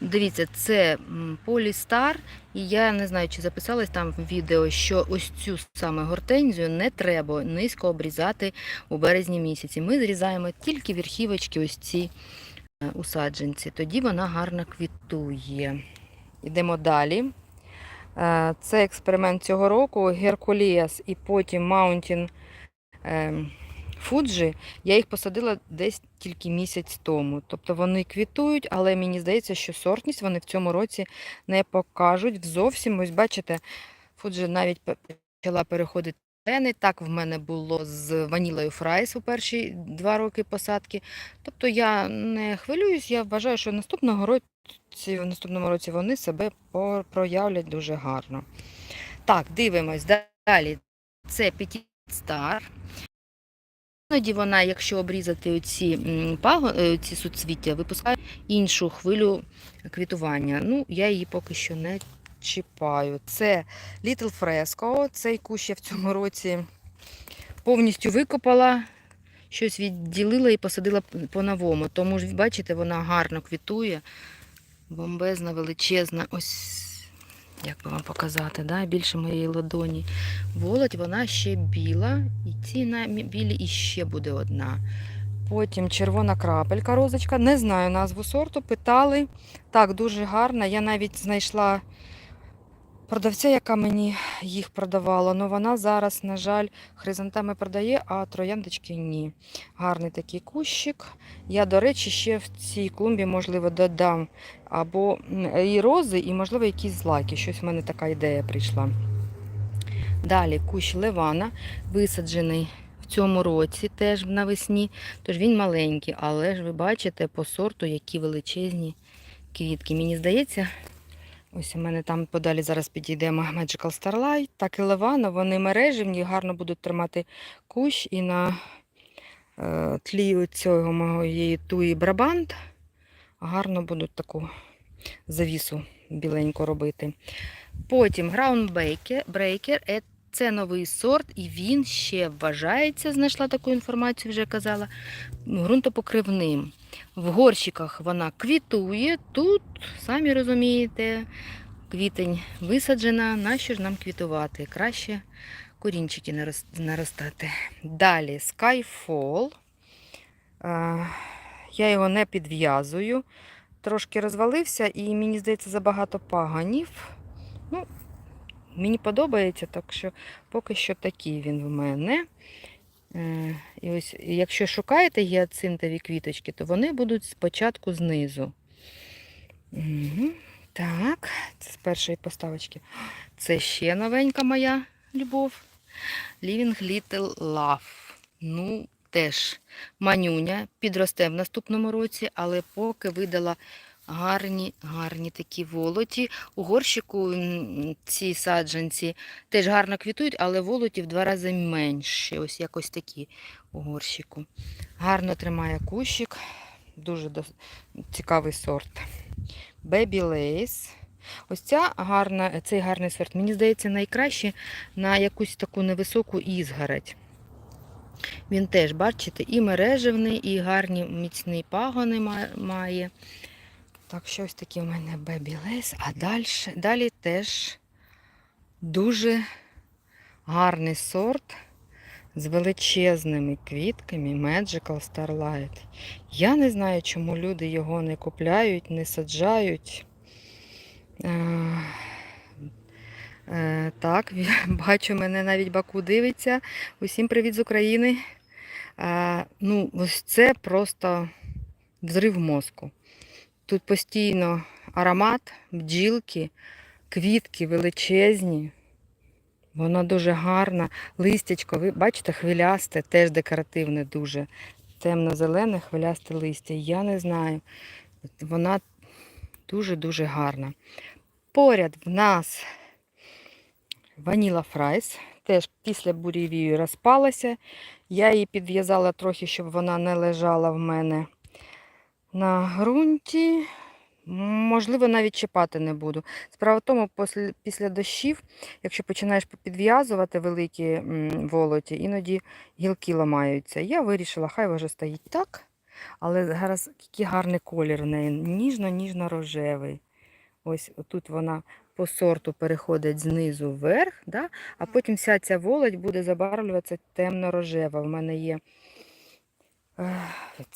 Дивіться, це Полістар, і я не знаю, чи записалась там в відео, що ось цю саме гортензію не треба низько обрізати у березні місяці. Ми зрізаємо тільки верхівочки, ось ці е, усадженці. Тоді вона гарно квітує. Йдемо далі. Е, Це експеримент цього року Геркуліас і потім Маунтін Фуджі. Я їх посадила десь тільки місяць тому. Тобто вони квітують, але мені здається, що сортність вони в цьому році не покажуть зовсім. Ось бачите, Фуджі навіть почала переходити. Так в мене було з ванілою фрайс у перші два роки посадки. Тобто я не хвилююсь, я вважаю, що наступного році, в наступному році вони себе проявлять дуже гарно. Так, дивимось далі. Це Petit Star. Іноді вона, якщо обрізати оці, е, ці суцвіття, випускає іншу хвилю квітування. Ну, я її поки що не чіпаю. Це Little Fresco. Цей кущ я в цьому році повністю викопала, щось відділила і посадила по-новому. Тому ж, бачите, вона гарно квітує. Бомбезна, величезна. Ось як би вам показати, да? більше моєї ладоні. Володь, вона ще біла, і ці на білі іще буде одна. Потім червона крапелька, розочка. Не знаю назву сорту, питали. Так, дуже гарна. Я навіть знайшла продавця, яка мені їх продавала. але вона зараз, на жаль, хризантеми продає, а трояндочки ні. Гарний такий кущик. Я, до речі, ще в цій клумбі, можливо, додам або і рози, і, можливо, якісь злаки. Щось в мене така ідея прийшла. Далі кущ Левана, висаджений в цьому році, теж навесні. Тож він маленький, але ж ви бачите по сорту, які величезні квітки. Мені здається, ось у мене там подалі зараз підійдемо Magical Starlight, так і Левана, вони мереживні, гарно будуть тримати кущ і на е, тлі цього моєї туї Брабант гарно будуть таку завісу біленьку робити. Потім Groundbreaker, е, це новий сорт, і він ще вважається, знайшла таку інформацію, вже казала, ґрунтопокривним. В горщиках вона квітує, тут, самі розумієте, квітень висаджена, нащо ж нам квітувати? Краще корінчики наростати. Далі Skyfall. Я його не підв'язую. Трошки розвалився і мені здається забагато паганів. Ну, мені подобається, так що поки що такий він в мене. Е, І ось, якщо шукаєте гіацинтові квіточки, то вони будуть спочатку знизу. Так, це з першої поставочки. Це ще новенька моя любов. Living Little Love. Ну, теж манюня підросте в наступному році, але поки видала гарні, гарні такі волоті. У горщику ці саджанці теж гарно квітують, але волоті в два рази менші. Ось якось такі у горщику. Гарно тримає кущик. Дуже дос- цікавий сорт. Baby Lace. Ось ця гарна, цей гарний сорт, мені здається, найкраще на якусь таку невисоку ізгородь. Він теж, бачите, і мережевний, і гарні міцні пагони має. Так, що ось такі у мене Baby Lace. А далі, далі теж дуже гарний сорт з величезними квітками Magical Starlight. Я не знаю, чому люди його не купляють, не саджають. Е, е, Так, бачу, мене навіть Баку дивиться. Усім привіт з України. Е, Ну, ось це просто взрив мозку. Тут постійно аромат, бджілки, квітки величезні. Воно дуже гарно. Листячко, ви бачите, хвилясте, теж декоративне дуже. Темно-зелене хвилясте листя. Я не знаю. Вона дуже-дуже гарна. Поряд в нас ваніла фрайс. Теж після буревію розпалася. Я її підв'язала трохи, щоб вона не лежала в мене на ґрунті. Можливо, навіть чіпати не буду. Справа в тому, після, дощів, якщо починаєш підв'язувати великі волоті, іноді гілки ламаються. Я вирішила, хай вже стоїть так. Але зараз який гарний колір в неї. Ніжно-ніжно-рожевий. Ось тут вона по сорту переходить знизу вверх, да? а потім вся ця володь буде забарвлюватися темно-рожева. В мене є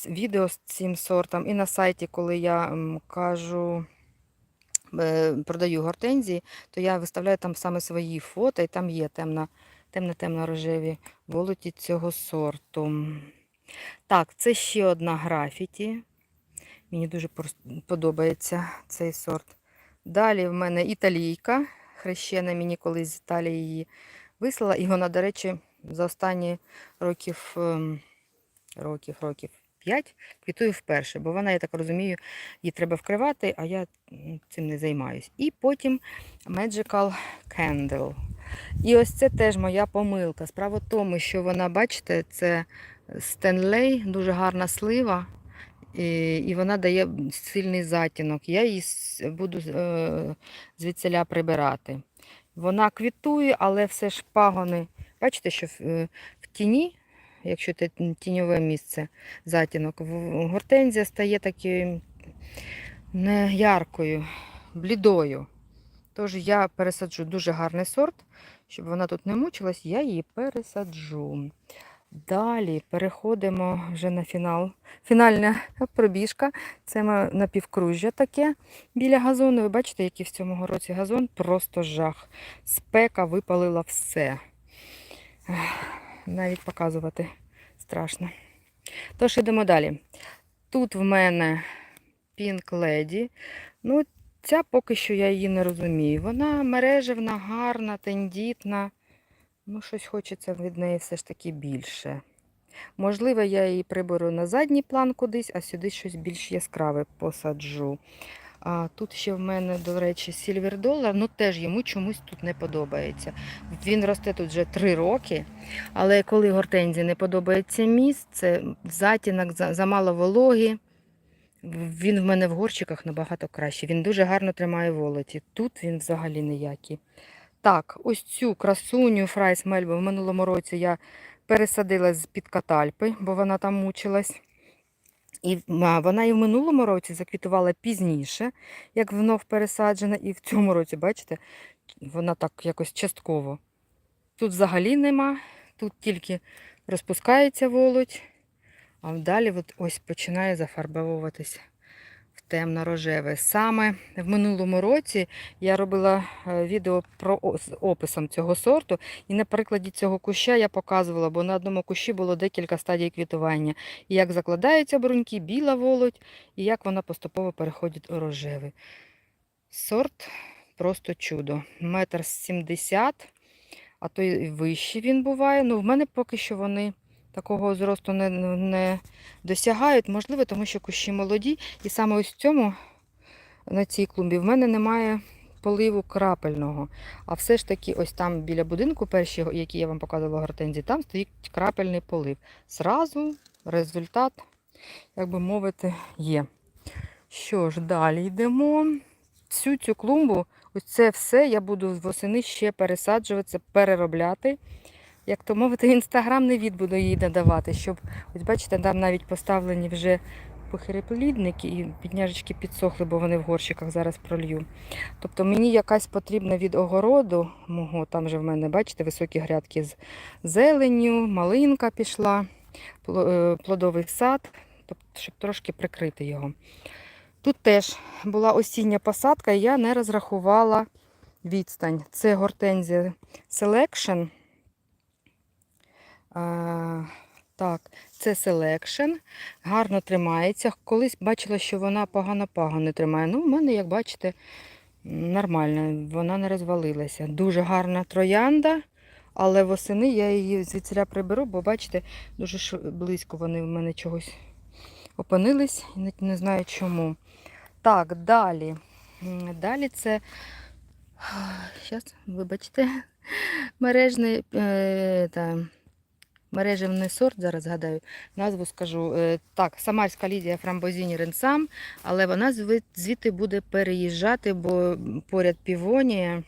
відео з цим сортом. І на сайті, коли я кажу, продаю гортензії, то я виставляю там саме свої фото, і там є темно, темно-темно-рожеві волоті цього сорту. Так, це ще одна графіті. Мені дуже подобається цей сорт. Далі в мене італійка. Хрещена мені колись з Італії її вислала. І вона, до речі, за останні років, ем, років, років 5 квітує вперше, бо вона, я так розумію, її треба вкривати, а я цим не займаюсь. І потім Magical Candle. І ось це теж моя помилка. Справа в тому, що вона, бачите, це Стенлей, дуже гарна слива. І, і вона дає сильний затінок. Я її буду е, звідсіля прибирати. Вона квітує, але все ж пагони. Бачите, що в, е, в тіні, якщо це тіньове місце, затінок, гортензія стає такою не яркою, блідою. Тож я пересаджу дуже гарний сорт, щоб вона тут не мучилась, я її пересаджу. Далі переходимо вже на фінал. Фінальна пробіжка. Це напівкружжя таке біля газону. Ви бачите, який в цьому році газон? Просто жах. Спека випалила все. Навіть показувати страшно. Тож ідемо далі. Тут в мене Pink Lady. Ну, ця поки що я її не розумію. Вона мережевна, гарна, тендітна. Ну, щось хочеться від неї все ж таки більше. Можливо, я її приберу на задній план кудись, а сюди щось більш яскраве посаджу. А тут ще в мене, до речі, Dollar, ну теж йому чомусь тут не подобається. Він росте тут вже 3 роки, але коли гортензії не подобається місце, затінок, замало вологи, він в мене в горщиках набагато краще. Він дуже гарно тримає волоті. Тут він взагалі ніякий. Так, ось цю красуню Фрайс Мельбу в минулому році я пересадила з-під катальпи, бо вона там мучилась. І вона і в минулому році заквітувала пізніше, як внов пересаджена, і в цьому році, бачите, вона так якось частково. Тут взагалі нема, тут тільки розпускається волоть, а далі от ось починає зафарбовуватися темно-рожеве. Саме в минулому році я робила е, відео про з описом цього сорту, і на прикладі цього куща я показувала, бо на одному кущі було декілька стадій квітування. І як закладаються бруньки, біла волоть, і як вона поступово переходить у рожевий. Сорт просто чудо. Метр сімдесят, а то й вищий він буває. Ну, в мене поки що вони такого зросту не, не досягають. Можливо, тому що кущі молоді. І саме ось в цьому, на цій клумбі, в мене немає поливу крапельного. А все ж таки, ось там біля будинку, перші, які я вам показувала гортензії, там стоїть крапельний полив. Зразу результат, як би мовити, є. Що ж, далі йдемо. Всю цю клумбу, ось це все я буду восени ще пересаджувати, переробляти. Як то мовити, інстаграм від буду їй надавати, щоб, ось бачите, там навіть поставлені вже похиреплідники і підняжечки підсохли, бо вони в горщиках зараз пролью. Тобто мені якась потрібна від огороду мого, там же в мене, бачите, високі грядки з зеленню, малинка пішла, е, плодовий сад, тобто, щоб трошки прикрити його. Тут теж була осіння посадка, і я не розрахувала відстань. Це гортензія Selection. Так, це Selection. Гарно тримається. Колись бачила, що вона погано-погано тримає. Ну, в мене, як бачите, нормально, вона не розвалилася. Дуже гарна троянда, але восени я її звідсіля приберу, бо бачите, дуже близько вони в мене чогось опинились, не знаю чому. Так, далі. Далі це. Зараз, вибачте, мережний е, та, мережевний сорт, зараз згадаю, назву скажу. Е, так, Самарська Лідія Фрамбозіні Ренсам, але вона звідти буде переїжджати, бо поряд півонія,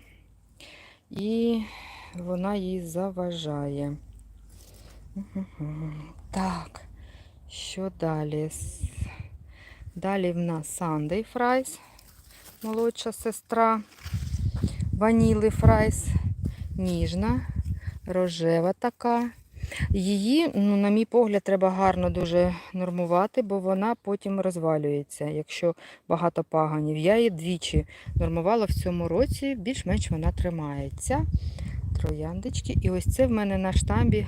і вона їй заважає. Так, Що далі? Далі в нас Sunday Fries, молодша сестра. Ваніли Фрайс, ніжна, рожева така. Її, ну, на мій погляд, треба гарно дуже нормувати, бо вона потім розвалюється, якщо багато паганів. Я її двічі нормувала в цьому році, більш-менш вона тримається. Трояндочки. І ось це в мене на штамбі.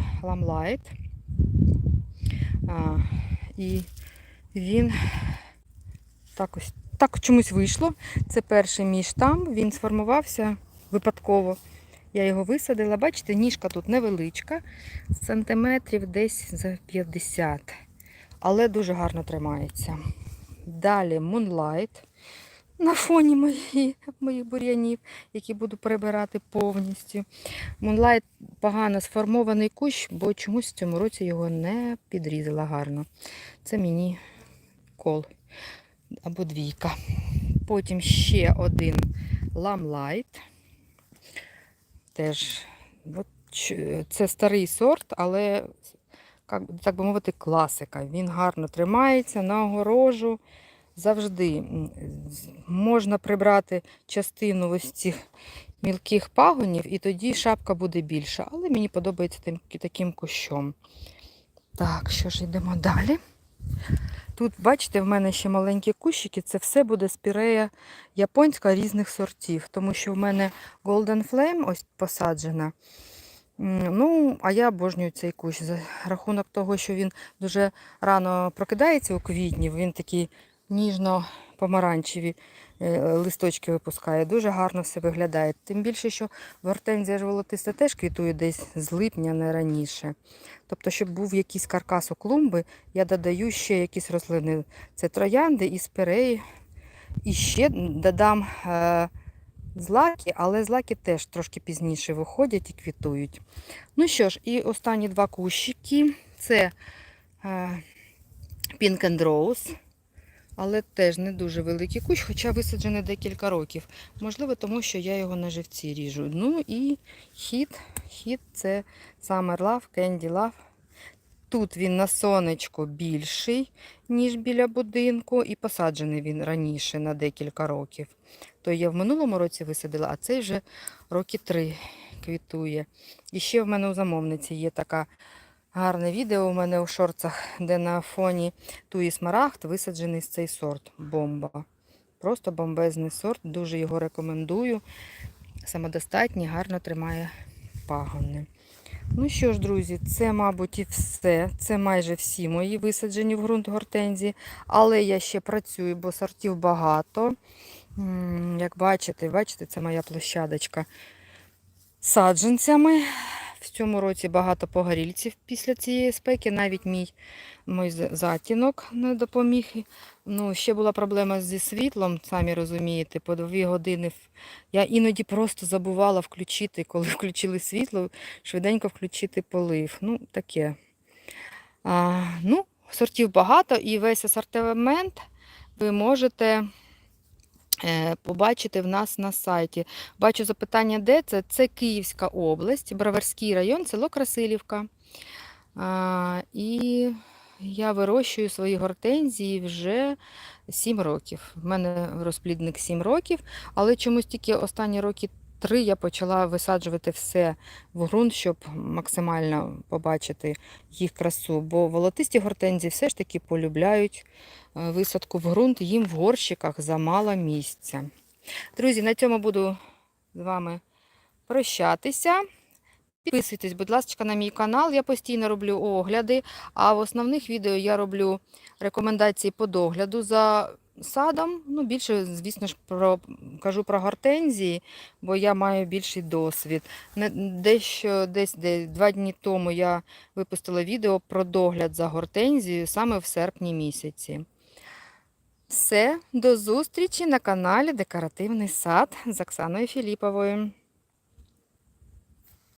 А, і він так ось так чомусь вийшло. Це перший мій штамп, він сформувався випадково. Я його висадила. Бачите, ніжка тут невеличка, сантиметрів десь за 50, але дуже гарно тримається. Далі Moonlight на фоні мої, моїх бур'янів, які буду прибирати повністю. Moonlight погано сформований кущ, бо чомусь в цьому році його не підрізала гарно. Це мені кол або двійка. Потім ще один ламлайт. Теж от, це старий сорт, але, так би мовити, класика. Він гарно тримається на огорожу. Завжди можна прибрати частину ось цих мілких пагонів, і тоді шапка буде більша. Але мені подобається таким кущом. Так, що ж йдемо далі. Тут, бачите, в мене ще маленькі кущики, це все буде спірея японська різних сортів, тому що в мене Golden Flame ось посаджена. Ну, а я обожнюю цей кущ за рахунок того, що він дуже рано прокидається у квітні, він такий ніжно-помаранчеві е, листочки випускає. Дуже гарно все виглядає. Тим більше, що гортензія волотиста теж квітує десь з липня, не раніше. Тобто, щоб був якийсь каркас у клумби, я додаю ще якісь рослини. Це троянди і спиреї. І ще додам е, злаки, але злаки теж трошки пізніше виходять і квітують. Ну що ж, і останні два кущики. Це е, Pink and Rose, але теж не дуже великий кущ, хоча висаджений декілька років. Можливо, тому що я його на живці ріжу. Ну і хід. Хід це Summer Love, Candy Love. Тут він на сонечко більший, ніж біля будинку, і посаджений він раніше на декілька років. То я в минулому році висадила, а цей вже роки три квітує. І ще в мене у замовниці є така гарне відео у мене у шорцах, де на фоні туї смарагд висаджений цей сорт. Бомба. Просто бомбезний сорт, дуже його рекомендую. Самодостатній, гарно тримає пагони. Ну що ж, друзі, це, мабуть, і все. Це майже всі мої висаджені в ґрунт гортензії. Але я ще працюю, бо сортів багато. Як бачите, бачите, це моя площадочка саджанцями. В цьому році багато погорільців після цієї спеки. Навіть мій, мій затінок не допоміг. Ну, ще була проблема зі світлом, самі розумієте, по дві години. Я іноді просто забувала включити, коли включили світло, швиденько включити полив. Ну, таке. А, ну, сортів багато і весь асортимент ви можете е, побачити в нас на сайті. Бачу запитання, де це? Це Київська область, Броварський район, село Красилівка. А, і я вирощую свої гортензії вже 7 років. У мене розплідник 7 років, але чомусь тільки останні роки три я почала висаджувати все в ґрунт, щоб максимально побачити їх красу. Бо волотисті гортензії все ж таки полюбляють е, висадку в ґрунт, їм в горщиках замало місця. Друзі, на цьому буду з вами прощатися. Підписуйтесь, будь ласка, на мій канал. Я постійно роблю огляди, а в основних відео я роблю рекомендації по догляду за садом. Ну, більше, звісно ж, про, кажу про гортензії, бо я маю більший досвід. Дещо десь де, два дні тому я випустила відео про догляд за гортензією саме в серпні місяці. Все, до зустрічі на каналі Декоративний сад з Оксаною Філіповою.